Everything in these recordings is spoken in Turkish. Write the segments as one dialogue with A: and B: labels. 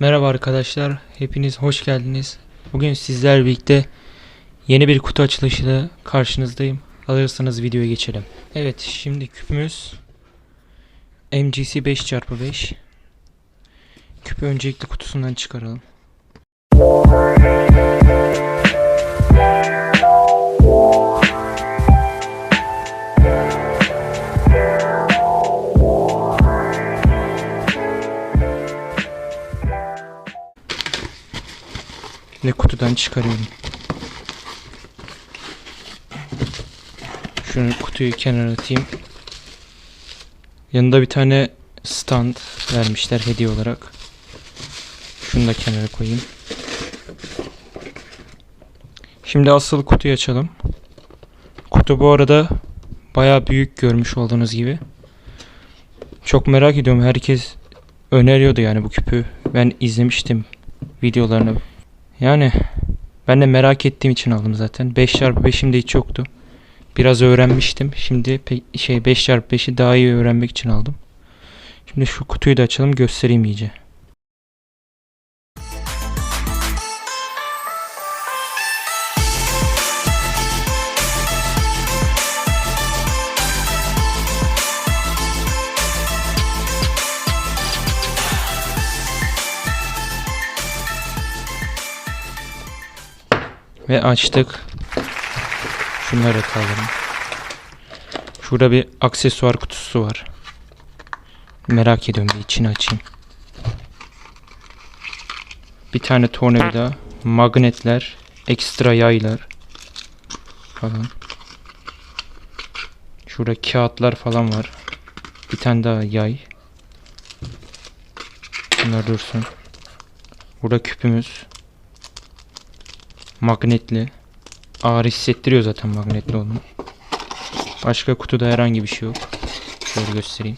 A: Merhaba arkadaşlar, hepiniz hoş geldiniz. Bugün sizler birlikte yeni bir kutu açılışıyla karşınızdayım. Alırsanız videoya geçelim. Evet, şimdi küpümüz MGC 5x5. Küpü öncelikle kutusundan çıkaralım. Ve kutudan çıkarıyorum. Şunu kutuyu kenara atayım. Yanında bir tane stand vermişler hediye olarak. Şunu da kenara koyayım. Şimdi asıl kutuyu açalım. Kutu bu arada bayağı büyük görmüş olduğunuz gibi. Çok merak ediyorum. Herkes öneriyordu yani bu küpü. Ben izlemiştim videolarını. Yani ben de merak ettiğim için aldım zaten. 5x5'im de hiç yoktu. Biraz öğrenmiştim. Şimdi şey 5x5'i daha iyi öğrenmek için aldım. Şimdi şu kutuyu da açalım göstereyim iyice. Ve açtık. Şunları kaldırın. Şurada bir aksesuar kutusu var. Merak ediyorum bir içini açayım. Bir tane tornavida, magnetler, ekstra yaylar falan. Şurada kağıtlar falan var. Bir tane daha yay. Bunlar dursun. Burada küpümüz. Magnetli. Ağır hissettiriyor zaten magnetli olduğunu. Başka kutuda herhangi bir şey yok. Şöyle göstereyim.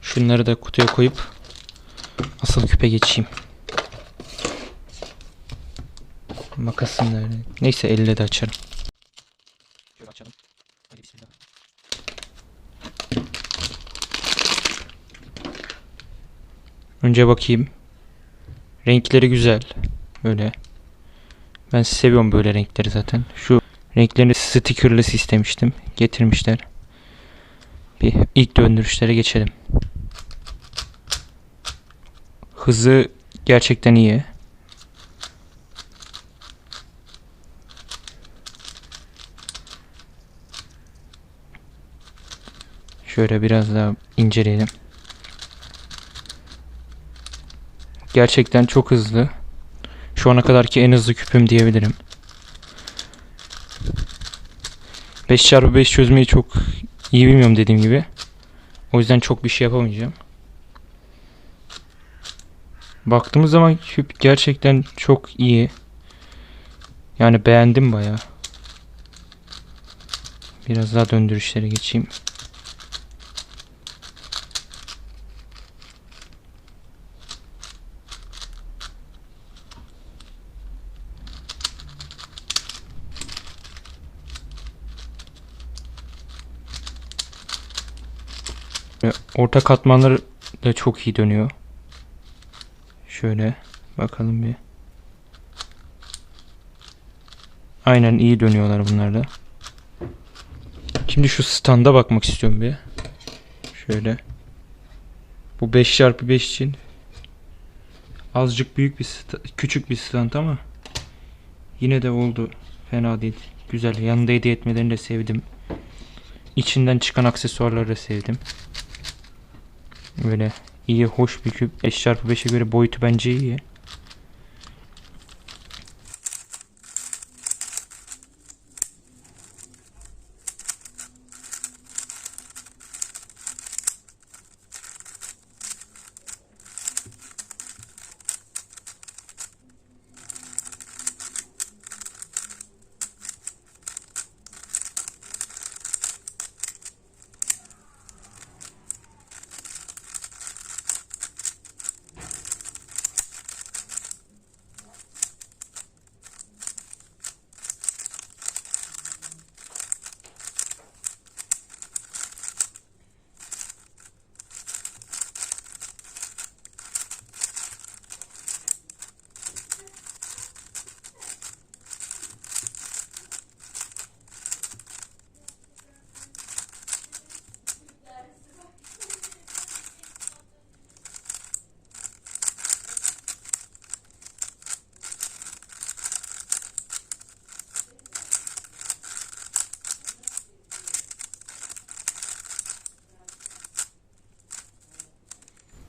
A: Şunları da kutuya koyup asıl küpe geçeyim. Makasım nerede? Neyse elle de açarım. Şöyle açalım. Hadi bismillah. Önce bakayım. Renkleri güzel. Böyle. Ben seviyorum böyle renkleri zaten. Şu renklerini stickerless istemiştim. Getirmişler. Bir ilk döndürüşlere geçelim. Hızı gerçekten iyi. Şöyle biraz daha inceleyelim. Gerçekten çok hızlı. Şu ana kadarki en hızlı küpüm diyebilirim. 5x5 çözmeyi çok iyi bilmiyorum dediğim gibi. O yüzden çok bir şey yapamayacağım. Baktığımız zaman küp gerçekten çok iyi. Yani beğendim baya. Biraz daha döndürüşlere geçeyim. Orta katmanları da çok iyi dönüyor. Şöyle bakalım bir. Aynen iyi dönüyorlar bunlar da. Şimdi şu standa bakmak istiyorum bir. Şöyle. Bu 5x5 için azıcık büyük bir küçük bir stand ama yine de oldu. Fena değil. Güzel. Yanında hediye etmelerini de sevdim. İçinden çıkan aksesuarları da sevdim. Böyle iyi hoş bir küp. 5x5'e göre boyutu bence iyi.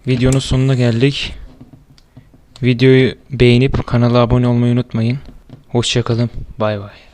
A: Videonun sonuna geldik. Videoyu beğenip kanala abone olmayı unutmayın. Hoşçakalın. Bay bay.